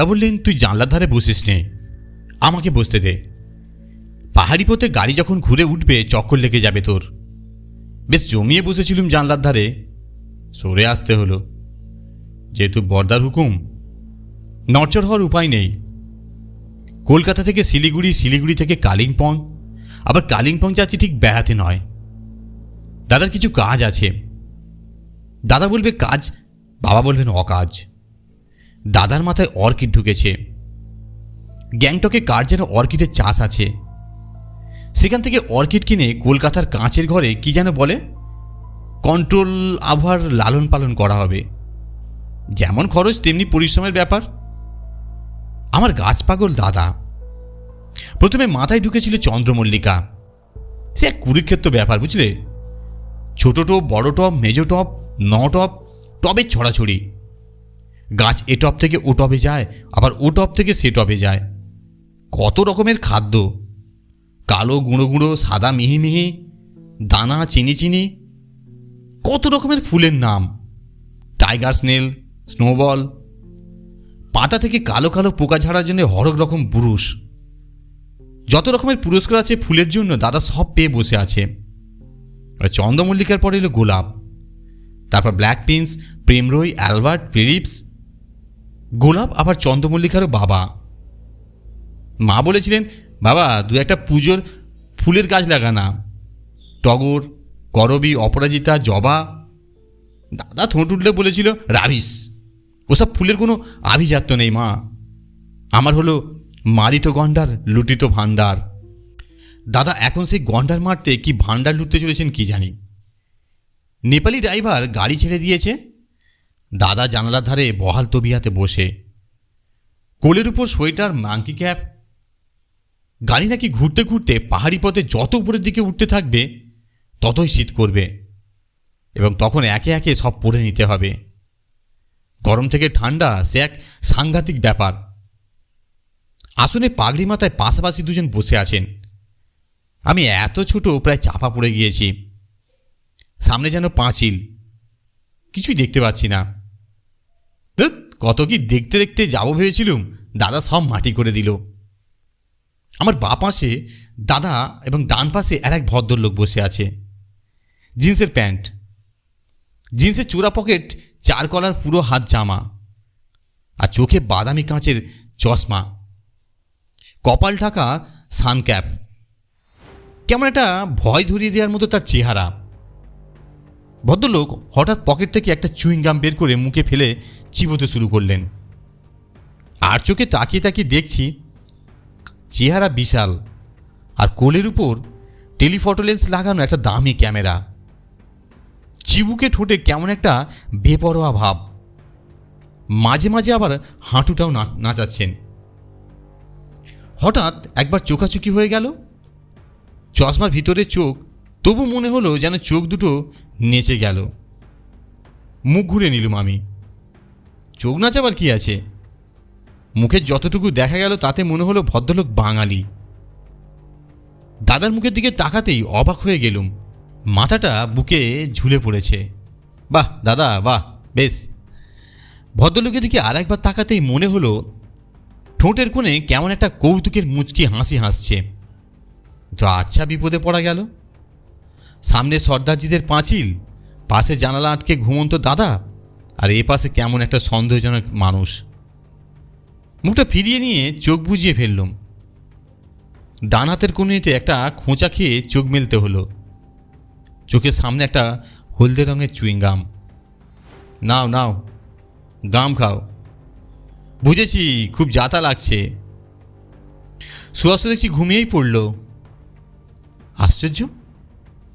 বর্দা বললেন তুই জানলার ধারে বসিস নে। আমাকে বসতে দে। পাহাড়ি পথে গাড়ি যখন ঘুরে উঠবে, চক্কর লেগে যাবে তোর। বেশ জমিয়ে বসেছিলুম জানলার ধারে। সরে আসতে হলো। যেহেতু বর্দার হুকুম, নড়চড় হওয়ার উপায় নেই। কলকাতা থেকে শিলিগুড়ি শিলিগুড়ি থেকে কালিম্পং, আবার কালিম্পং যাচ্ছি ঠিক বেড়াতে নয়। দাদার কিছু কাজ আছে। দাদা বলবে, কাজ? বাবা বলবেন, অকাজ। দাদার মাথায় অর্কিড ঢুকেছে। গ্যাংটকে কার যেন অর্কিডের চাষ আছে? সেখান থেকে অর্কিড কিনে কলকাতার কাঁচের ঘরে কি যেন বলে? কন্ট্রোল আবহাওয়ার লালন পালন করা হবে। যেমন খরচ, তেমনি পরিশ্রমের ব্যাপার। আমার গাছ পাগল দাদা। প্রথমে মাথায় ঢুকেছিল চন্দ্রমল্লিকা। সে এক কুরুক্ষেত্র ব্যাপার, বুঝলে? ছোট টপ, বড় টপ, মেজো টপ, ন টপ টবের ছড়াছড়ি। গাছ এ টপ থেকে ও টবে যায়, আবার ও টপ থেকে সে টবে যায়। কত রকমের খাদ্য। কালো গুঁড়ো গুঁড়ো, সাদা মিহি মিহি, দানা চিনি চিনি, কত রকমের ফুলের নাম। Tiger snail, snowball. পাতা থেকে কালো কালো পোকা ঝাড়ার জন্য হরক রকম পুরুষ। যত রকমের পুরস্কার আছে ফুলের জন্য, দাদা সব পেয়ে বসে আছে। চন্দ্রমল্লিকার পরে এলো গোলাপ। তারপর ব্ল্যাক পিন্স প্রেমরই, অ্যালবার্ট, ফিলিপস গোলাপ, আবার চন্দ্রমল্লিকারও বাবা। মা বলেছিলেন, বাবা দু একটা পুজোর ফুলের গাছ লাগানা। টগর, করবি, অপরাজিতা, জবা। দাদা ঠোঁট উঠলে বলেছিল রাভিস ওসব ফুলের কোনো আভিজাত্য নেই, মা। আমার হলো মারিত গন্ডার, লুটিত ভাণ্ডার। দাদা, এখন সেই গন্ডার মারতে কি ভাণ্ডার লুটতে চলেছেন কি জানি? নেপালি ড্রাইভার গাড়ি ছেড়ে দিয়েছে দাদা জানালার ধারে বহাল তবিয়াতে বসে। কোলের উপর সোয়েটার, মাঙ্কি ক্যাপ। গাড়ি নাকি ঘুরতে ঘুরতে পাহাড়ি পথে যত উপরের দিকে উঠতে থাকবে, ততই শীত করবে। এবং তখন একে একে সব পরে নিতে হবে। গরম থেকে ঠান্ডা, সে এক সাংঘাতিক ব্যাপার। আসনে পাগড়ি মাথায় পাশাপাশি দুজন বসে আছেন। আমি এত ছোট, প্রায় চাপা পড়ে গিয়েছি। সামনে যেন পাঁচিল। কিছুই দেখতে পাচ্ছি না। কত কি দেখতে দেখতে যাব ভেবেছিলুম, দাদা সব মাটি করে দিল। আমার বা পাশে দাদা এবং ডান পাশে আর এক ভদ্রলোক বসে আছে। জিন্সের প্যান্ট। জিন্সের চোরা পকেট, চার কলার পুরো হাত জামা। আর চোখে বাদামি কাঁচের চশমা। কপাল ঢাকা সানক্যাপ কেমন একটা ভয় ধরিয়ে দেওয়ার মতো তার চেহারা। ভদ্রলোক হঠাৎ পকেট থেকে একটা চুইংগাম বের করে মুখে ফেলে চিবোতে শুরু করলেন। আর চোখে তাকিয়ে তাকিয়ে দেখছি চেহারা বিশাল আর কোলের উপর টেলিফটো লেন্স লাগানো একটা দামি ক্যামেরা। চিবুকে ঠোঁটে কেমন একটা বেপরোয়া ভাব। মাঝে মাঝে আবার হাঁটুটাও নাচাচ্ছেন। হঠাৎ একবার চোখাচুকি হয়ে গেল। চশমার ভিতরে চোখ তবু মনে হলো যেন চোখ দুটো নেচে গেল। মুখ ঘুরে নিলুম আমি। চোখ নাচাবার কি আছে? মুখের যতটুকু দেখা গেল তাতে মনে হলো ভদ্রলোক বাঙালি। দাদার মুখের দিকে তাকাতেই অবাক হয়ে গেলুম। মাথাটা বুকে ঝুলে পড়েছে। বাহ, দাদা, বাহ, বেশ। ভদ্রলোকের দিকে আর একবার তাকাতেই মনে হলো ঠোঁটের কোণে কেমন একটা কৌতুকের মুচকি হাসি হাসছে। তো আচ্ছা বিপদে পড়া গেল। সামনে সর্দারজিদের পাঁচিল, পাশে জানালা আটকে ঘুমন্ত দাদা আর এ পাশে কেমন একটা সন্দেহজনক মানুষ। মুখটা ফিরিয়ে নিয়ে চোখ বুঝিয়ে ফেললুম। ডান হাতের কোণিতে একটা খোঁচা খেয়ে চোখ মেলতে হলো। চোখের সামনে একটা হলদে রঙের চুইংগাম নাও নাও, গাম খাও। বুঝেছি, খুব জাতা লাগছে। সুয়াস দেখছি ঘুমিয়েই পড়ল। আশ্চর্য?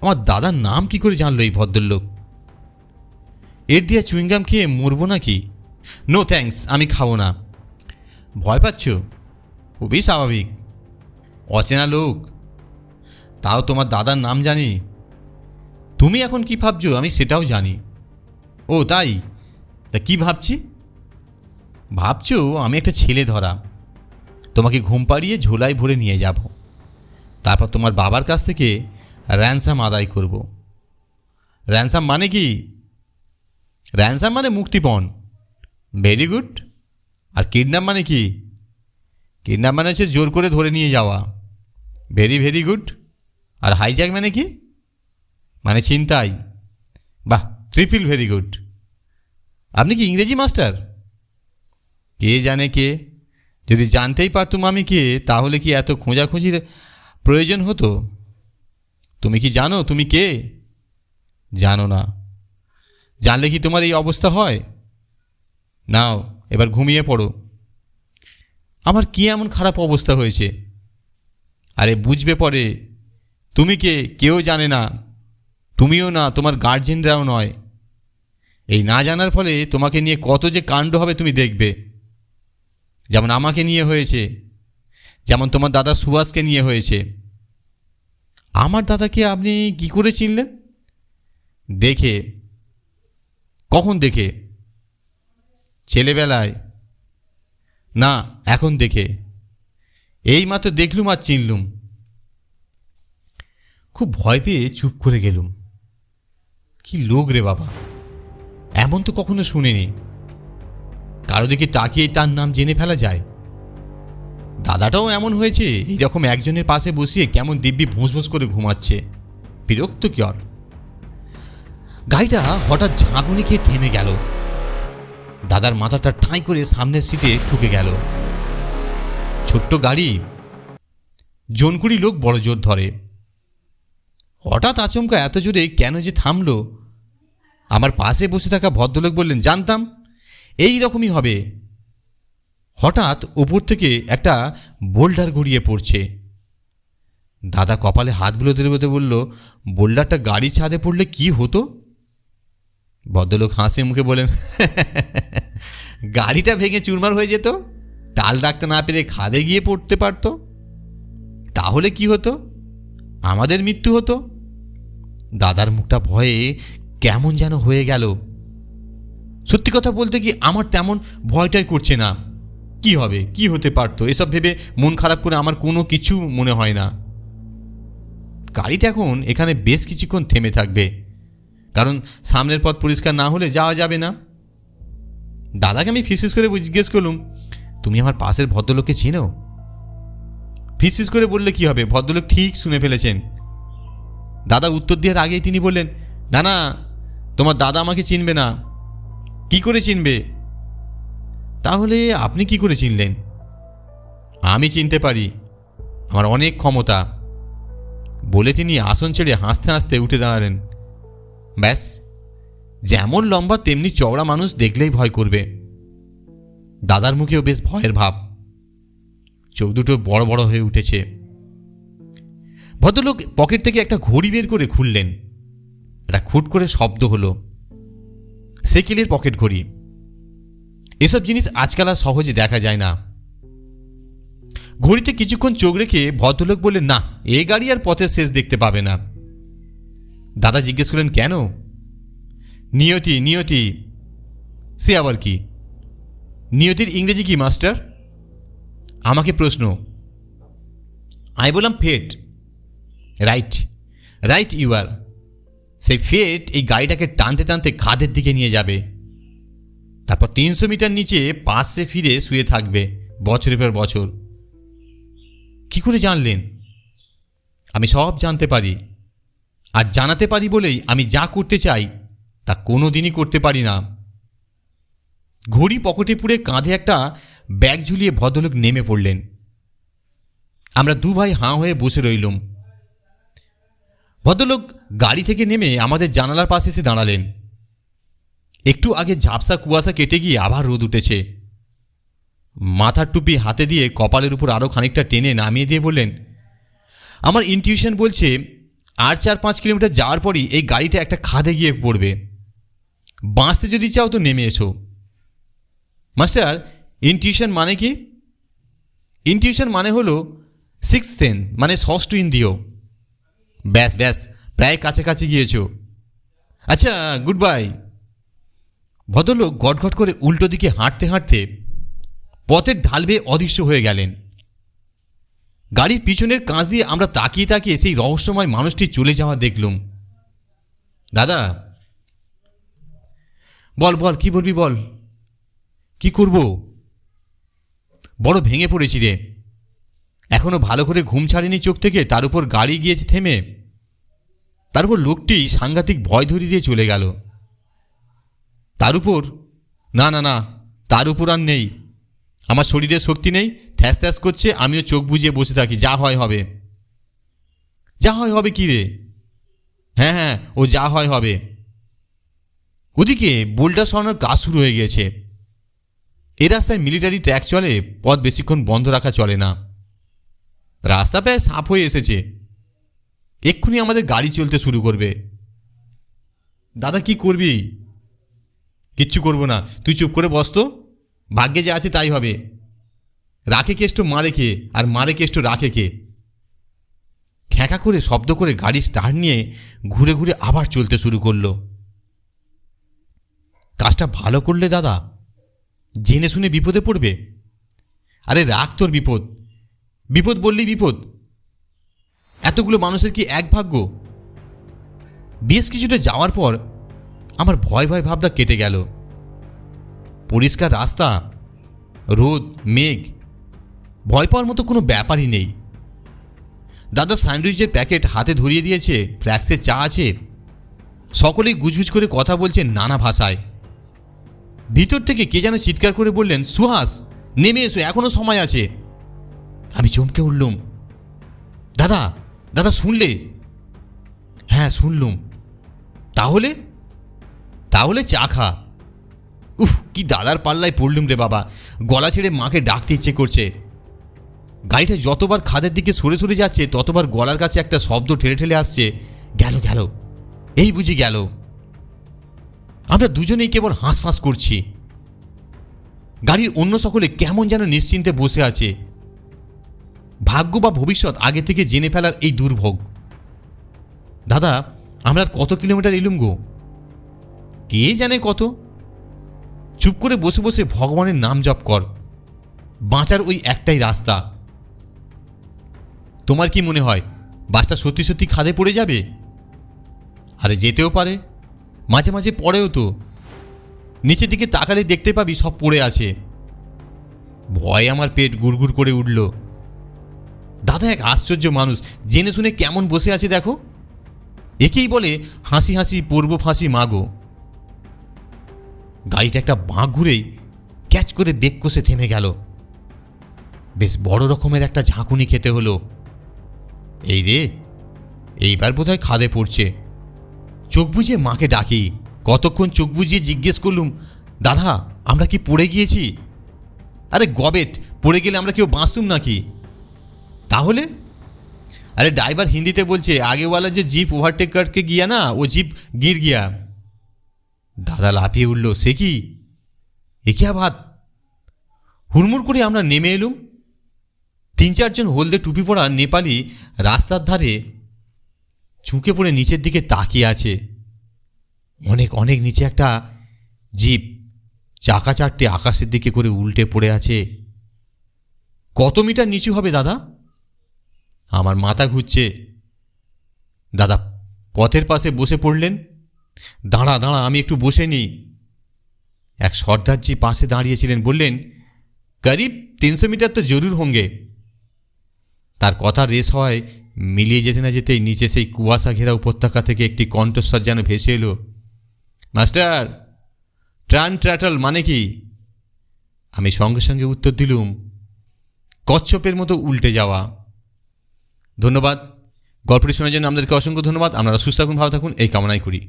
আমার দাদার নাম কি করে জানলো এই ভদ্রলোক? এর দিয়া চুইংগাম খেয়ে মরবো নাকি? নো থ্যাঙ্কস আমি খাব না। ভয় পাচ্ছ? খুবই স্বাভাবিক। অচেনা লোক। তাও তোমার দাদার নাম জানি। তুমি এখন কি ভাবছ? আমি সেটাও জানি। ও, তাই? তা কি ভাবছি? ভাবছ আমি একটা ছেলে ধরা। তোমাকে ঘুম পাড়িয়ে ঝোলায় ভরে নিয়ে যাব। তারপর তোমার বাবার কাছ থেকে র্যানসাম আদায় করব। র্যানসাম মানে কি? র্যানসাম মানে মুক্তিপণ। ভেরি গুড আর কিডন্যাপ মানে কি? কিডন্যাপ মানে হচ্ছে জোর করে ধরে নিয়ে যাওয়া। ভেরি ভেরি গুড আর হাইজ্যাক মানে কি? মানে ছিনতাই। বাহ ট্রিপল ভেরি গুড আপনি কি ইংরেজি মাস্টার? কে জানে কে? যদি জানতেই পারতুম আমি কে, তাহলে কি এত খোঁজাখুঁজির প্রয়োজন হতো? তুমি কি জানো? তুমি কে? জানো না। জানলে কি তোমার এই অবস্থা হয়? নাও, এবার ঘুমিয়ে পড়ো। আমার কি এমন খারাপ অবস্থা হয়েছে? আরে বুঝবে পরে। তুমি কে? কেউ জানে না। তুমিও না, তোমার গার্জেনরাও নয়। এই না জানার ফলে তোমাকে নিয়ে কত যে কাণ্ড হবে তুমি দেখবে। যেমন আমাকে নিয়ে হয়েছে। যেমন তোমার দাদা সুভাষকে নিয়ে হয়েছে। আমার দাদাকে আপনি কি করে চিনলেন? দেখে কখন দেখে? ছেলেবেলায়? না, এখন দেখে। এই মাত্র দেখলুম আর চিনলুম। খুব ভয় পেয়ে চুপ করে গেলুম। কি লোক রে বাবা। এমন তো কখনো শুনিনি। কারও দিকে তাকিয়ে তার নাম জেনে ফেলা যায়। দাদাটাও এমন হয়েছে, এইরকম একজনের পাশে বসিয়ে কেমন দিব্যি ভুঁস করে ঘুমাচ্ছে। বিরক্ত কিয়র গাড়িটা হঠাৎ ঝাঁকুনি খেয়ে থেমে গেল। দাদার মাথাটা ঠাঁই করে সামনের সিটে ঠুকে গেল। ছোট্ট গাড়ি। জনকুড়ি লোক বড় জোর ধরে। হঠাৎ আচমকা এত জোরে কেন যে থামলো? আমার পাশে বসে থাকা ভদ্রলোক বললেন, জানতাম, এই রকমই হবে। হঠাৎ উপর থেকে একটা বোল্ডার গড়িয়ে পড়ছে। দাদা কপালে হাত বুলোতে বুলোতে বলল, বোল্ডারটা গাড়ি ছাদে পড়লে কি হতো? ভদ্রলোক হাসি মুখে বলেন গাড়িটা ভেঙে চুরমার হয়ে যেত? টাল রাখতে না পেরে খাদে গিয়ে পড়তে পারতো? তাহলে কি হতো? আমাদের মৃত্যু হতো? দাদার মুখটা ভয়ে কেমন যেন হয়ে গেল। সত্যি কথা বলতে কি আমার তেমন ভয়টাই করছে না। কি হবে? কি হতে পারতো? এসব ভেবে মন খারাপ করে আমার কোনো কিছু মনে হয় না। গাড়িটা এখন এখানে বেশ কিছুক্ষণ থেমে থাকবে। কারণ সামনের পথ পরিষ্কার না হলে যাওয়া যাবে না। দাদাকে আমি ফিসফিস করে জিজ্ঞেস করলুম, তুমি আমার পাশের ভদ্রলোককে চেনো? ফিসফিস করে বললে, কি হবে? ভদ্রলোক ঠিক শুনে ফেলেছেন। দাদা উত্তর দেওয়ার আগেই তিনি বললেন, না না, তোমার দাদা আমাকে চিনবে না। কি করে চিনবে? তাহলে আপনি কি করে চিনলেন? আমি চিনতে পারি। আমার অনেক ক্ষমতা। বলে তিনি আসন ছেড়ে হাসতে হাসতে উঠে দাঁড়ালেন। ব্যাস। যেমন লম্বা, তেমনি চওড়া মানুষ দেখলেই ভয় করবে। দাদার মুখেও বেশ ভয়ের ভাব। চোখ দুটো বড় বড় হয়ে উঠেছে। ভদ্রলোক পকেট থেকে একটা ঘড়ি বের করে খুললেন। একটা খুট করে শব্দ হলো। সেকেলের পকেট ঘড়ি। এসব জিনিস আজকাল আর সহজে দেখা যায় না। ঘড়িতে কিছুক্ষণ চোখ রেখে ভদ্রলোক বললেন, না, এ গাড়ি আর পথের শেষ দেখতে পাবে না। দাদা জিজ্ঞেস করলেন, কেন? নিয়তি নিয়তি। সে আবার কি? নিয়তির ইংরেজি কি, মাস্টার? আমাকে প্রশ্ন। আমি বললাম, fate. Right right you are. সেই ফেট এই গাড়িটাকে টানতে টানতে খাদের দিকে নিয়ে যাবে। তারপর তিনশো মিটার নিচে পাশে ফিরে শুয়ে থাকবে, বছরের পর বছর। কি করে জানলেন? আমি সব জানতে পারি। আর জানাতে পারি বলেই আমি যা করতে চাই, তা কোনো দিনই করতে পারি না। ঘড়ি পকেটে পুড়ে কাঁধে একটা ব্যাগ ঝুলিয়ে ভদ্রলোক নেমে পড়লেন। আমরা দু ভাই হাঁ হয়ে বসে রইলুম। ভদ্রলোক গাড়ি থেকে নেমে আমাদের জানালার পাশে এসে দাঁড়ালেন। একটু আগে ঝাপসা কুয়াশা কেটে গিয়ে আবার রোদ উঠেছে। মাথার টুপি হাতে দিয়ে কপালের উপর আরও খানিকটা টেনে নামিয়ে দিয়ে বললেন, আমার ইনটিউশন বলছে আর চার পাঁচ কিলোমিটার যাওয়ার পরই এই গাড়িটা একটা খাদে গিয়ে পড়বে। বাঁচতে যদি চাও তো নেমে এসো। মাস্টার ইনটিউশন মানে কি? ইনটিউশন মানে হলো সিক্স সেন মানে ষষ্ঠ ইন্দ্রিয়। ব্যাস ব্যাস, প্রায় কাছাকাছি গিয়েছো। আচ্ছা গুড বাই ভদ্রলোক গটগট করে উল্টো দিকে হাঁটতে হাঁটতে পথের ঢাল বেয়ে অদৃশ্য হয়ে গেলেন। গাড়ির পিছনের কাঁচ দিয়ে আমরা তাকিয়ে তাকিয়ে সেই রহস্যময় মানুষটি চলে যাওয়া দেখলুম। দাদা, বল বল, কি বলবি বল? কি করব? বড় ভেঙে পড়েছি রে। এখনও ভালো করে ঘুম ছাড়েনি চোখ থেকে, তার উপর গাড়ি গিয়েছে থেমে। তার উপর লোকটি সাংঘাতিক ভয় ধরিয়ে দিয়ে চলে গেল। তার উপর? না না না, তার উপর আর নেই। আমার শরীরে শক্তি নেই থ্যাস থ্যাস করছে, আমিও চোখ বুজিয়ে বসে থাকি, যা হয় হবে। যা হয় হবে কী রে? হ্যাঁ হ্যাঁ ও যা হয় হবে। ওদিকে বোল্ডার সরানোর কাজ শুরু হয়ে গিয়েছে। এ রাস্তায় মিলিটারি ট্র্যাক চলে, পথ বেশিক্ষণ বন্ধ রাখা চলে না। রাস্তা প্রায় সাফ হয়ে এসেছে। এক্ষুনি আমাদের গাড়ি চলতে শুরু করবে। দাদা, কি করবি? কিচ্ছু করব না। তুই চুপ করে বস তো। ভাগ্যে যে আছে তাই হবে। রাখে কেষ্ট মারে কে? আর মারে কেষ্ট রাখে কে? খ্যাঁকা করে, শব্দ করে গাড়ি স্টার্ট নিয়ে ঘুরে ঘুরে আবার চলতে শুরু করল। কাজটা ভালো করলে দাদা, জেনে শুনে বিপদে পড়বে। আরে রাখ তোর বিপদ। বিপদ বললেই বিপদ। এতগুলো মানুষের কি এক ভাগ্য? বেশ কিছুটা যাওয়ার পর আমার ভয় ভয় ভাবটা কেটে গেল। পরিষ্কার রাস্তা, রোদ, মেঘ, ভয় পাওয়ার মতো কোনো ব্যাপারই নেই। দাদা স্যান্ডউইচের প্যাকেট হাতে ধরিয়ে দিয়েছে ফ্ল্যাক্সের চা আছে। সকলেই গুজগুজ করে কথা বলছে নানা ভাষায়। ভিতর থেকে কে যেন চিৎকার করে বললেন, সুহাস, নেমে এসো এখনও সময় আছে। আমি চমকে উঠলুম। দাদা দাদা শুনলে? হ্যাঁ শুনলুম। তাহলে? তাহলে চা খা। উফ, কি দাদার পাল্লায় পড়লুম রে বাবা। গলা ছেড়ে মাকে ডাকতে ইচ্ছে করছে। গাড়িটা যতবার খাদের দিকে সরে সরে যাচ্ছে, ততবার গলার কাছে একটা শব্দ ঠেলে ঠেলে আসছে। গেল গেল। এই বুঝি গেল। আমরা দুজনেই কেবল হাঁসফাঁস করছি। গাড়ির অন্য সকলে কেমন যেন নিশ্চিন্তে বসে আছে। ভাগ্য বা ভবিষ্যৎ আগে থেকে জেনে ফেলার এই দুর্ভোগ। দাদা, আমরা কত কিলোমিটার এলুম গো? কে জানে কত? চুপ করে বসে বসে ভগবানের নাম জপ কর। বাঁচার ওই একটাই রাস্তা। তোমার কি মনে হয় বাসটা সত্যি সত্যি খাদে পড়ে যাবে? আরে যেতেও পারে, মাঝে মাঝে পড়েও তো। নিচের দিকে তাকালে দেখতে পাবি সব পড়ে আছে। ভয়ে আমার পেট গুড়গুড় করে উঠল। দাদা এক আশ্চর্য মানুষ, জেনে শুনে কেমন বসে আছে দেখো? একেই বলে হাসি হাসি, পূর্ব ফাঁসি, মাগো। গাড়িটা একটা বাঁক ঘুরেই ক্যাচ করে বেগ কষে থেমে গেল। বেশ বড় রকমের একটা ঝাঁকুনি খেতে হলো। এই রে, এইবার বোধহয় খাদে পড়ছে। চোখ বুঝিয়ে মাকে ডাকি। কতক্ষণ চোখ বুঝিয়ে জিজ্ঞেস করলুম, দাদা, আমরা কি পড়ে গিয়েছি? আরে গবেট, পড়ে গেলে আমরা কেউ বাঁচতুম নাকি? তাহলে? আরে ড্রাইভার হিন্দিতে বলছে, আগেওয়ালা যে জিপ ওভারটেক করকে গিয়া না, ও জিপ গির গিয়া দাদা লাফিয়ে উঠল, সে কি? একে আবাদ? হুড়মুড় করে আমরা নেমে এলুম। তিন চারজন হলদে টুপি পরা নেপালি রাস্তার ধারে ঝুঁকে পড়ে নিচের দিকে তাকিয়ে আছে। অনেক অনেক নিচে একটা জিপ চাকা চারটে আকাশের দিকে করে উল্টে পড়ে আছে। কত মিটার নিচু হবে দাদা? আমার মাথা ঘুরছে। দাদা পথের পাশে বসে পড়লেন। দাঁড়া দাঁড়া, আমি একটু বসে নিই। এক সর্দারজি পাশে দাঁড়িয়েছিলেন, বললেন, করিব, তিনশো মিটার তো জরুর হোঙ্গে। তার কথা রেস হওয়ায় মিলিয়ে যেতে না যেতেই নিচে সেই কুয়াশা ঘেরা উপত্যকা থেকে একটি কণ্ঠস্বর যেন ভেসে এলো, মাস্টার ট্রান ট্র্যাটল মানে কি? আমি সঙ্গে সঙ্গে উত্তর দিলুম, কচ্ছপের মতো উল্টে যাওয়া। ধন্যবাদ। গল্পটি শোনার জন্য আপনাদেরকে অসংখ্য ধন্যবাদ। আপনারা সুস্থ থাকুন, ভালো থাকুন, এই কামনাই করি।